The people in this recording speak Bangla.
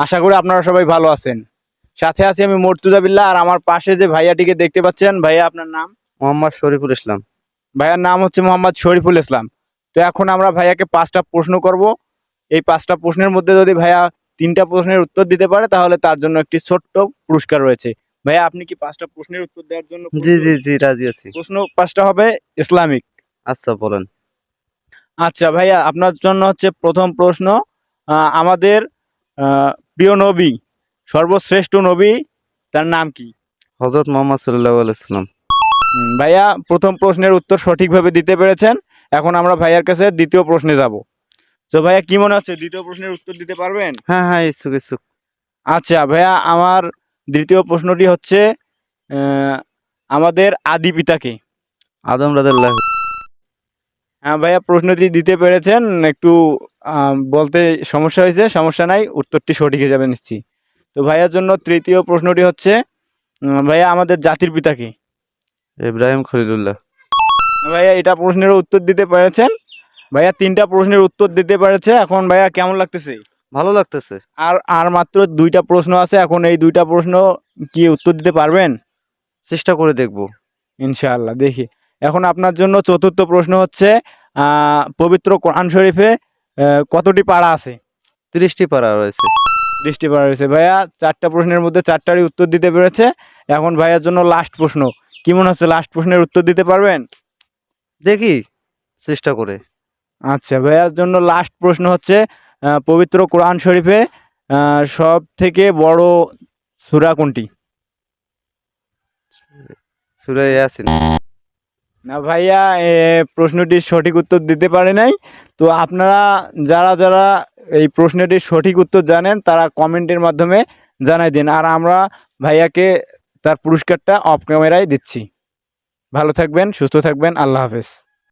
আশা করি আপনারা সবাই ভালো আছেন। সাথে আছি আমি মর্তুজা বিল্লাহ আর আমার পাশে যে ভাইয়াটিকে দেখতে পাচ্ছেন ভাইয়া আপনার নাম? মোহাম্মদ শরীফুল ইসলাম। ভাইয়ার নাম হচ্ছে মোহাম্মদ শরীফুল ইসলাম। তো এখন আমরা ভাইয়াকে পাঁচটা প্রশ্ন করব। এই পাঁচটা প্রশ্নের মধ্যে যদি ভাইয়া তিনটা প্রশ্নের উত্তর দিতে পারে তাহলে তার জন্য একটি ছোট্ট পুরস্কার রয়েছে। ভাইয়া আপনি কি পাঁচটা প্রশ্নের উত্তর দেওয়ার জন্য জি জি জি রাজি আছি। প্রশ্ন পাঁচটা হবে ইসলামিক। আচ্ছা বলেন। আচ্ছা ভাইয়া আপনার জন্য হচ্ছে প্রথম প্রশ্ন আহ, আমাদের আহ, প্রিয় নবী সর্বশ্রেষ্ঠ নবী তার নাম কি? হজরত মোহাম্মদ সাল্লাহ আলাইসাল্লাম ভাইয়া প্রথম প্রশ্নের উত্তর সঠিকভাবে দিতে পেরেছেন। এখন আমরা ভাইয়ার কাছে দ্বিতীয় প্রশ্নে যাব। তো ভাইয়া কি মনে হচ্ছে দ্বিতীয় প্রশ্নের উত্তর দিতে পারবেন? হ্যাঁ হ্যাঁ ইচ্ছুক ইচ্ছুক। আচ্ছা ভাইয়া আমার দ্বিতীয় প্রশ্নটি হচ্ছে আমাদের আদি পিতাকে। আদম রাজাল্লাহ হ্যাঁ ভাইয়া প্রশ্নটি দিতে পেরেছেন। একটু বলতে সমস্যা হয়েছে সমস্যা নাই উত্তরটি সঠিক যাবে নিশ্চয়ই তো ভাইয়ার জন্য তৃতীয় প্রশ্নটি হচ্ছে ভাইয়া আমাদের জাতির পিতাকে ইব্রাহিম খলিলুল্লাহ। ভাইয়া এটা প্রশ্নের উত্তর দিতে পেরেছেন। ভাইয়া তিনটা প্রশ্নের উত্তর দিতে পেরেছে। এখন ভাইয়া কেমন লাগতেছে? ভালো লাগতেছে। আর আর মাত্র দুইটা প্রশ্ন আছে এখন এই দুইটা প্রশ্ন কি উত্তর দিতে পারবেন? চেষ্টা করে দেখব। ইনশাআল্লাহ দেখি। এখন আপনার জন্য চতুর্থ প্রশ্ন হচ্ছে পবিত্র কোরআন শরীফে কতটি পাড়া আছে? তিরিশটি পারা রয়েছে। ত্রিশটি পাড়া রয়েছে। ভাইয়া চারটা প্রশ্নের মধ্যে চারটারই উত্তর দিতে পেরেছে। এখন ভাইয়ার জন্য লাস্ট প্রশ্ন। কি মনে হচ্ছে লাস্ট প্রশ্নের উত্তর দিতে পারবেন? দেখি চেষ্টা করে। আচ্ছা ভাইয়ার জন্য লাস্ট প্রশ্ন হচ্ছে পবিত্র কোরআন শরীফে সব থেকে বড় সুরা কোনটি? সুরে ইয়াসিন। না ভাইয়া, এ প্রশ্নটির সঠিক উত্তর দিতে পারে নাই। তো আপনারা যারা যারা এই প্রশ্নটির সঠিক উত্তর জানেন, তারা কমেন্টের মাধ্যমে জানাই দিন। আর আমরা ভাইয়াকে তার পুরস্কারটা অফ ক্যামেরায় দিচ্ছি। ভালো থাকবেন, সুস্থ থাকবেন, আল্লাহ হাফেজ।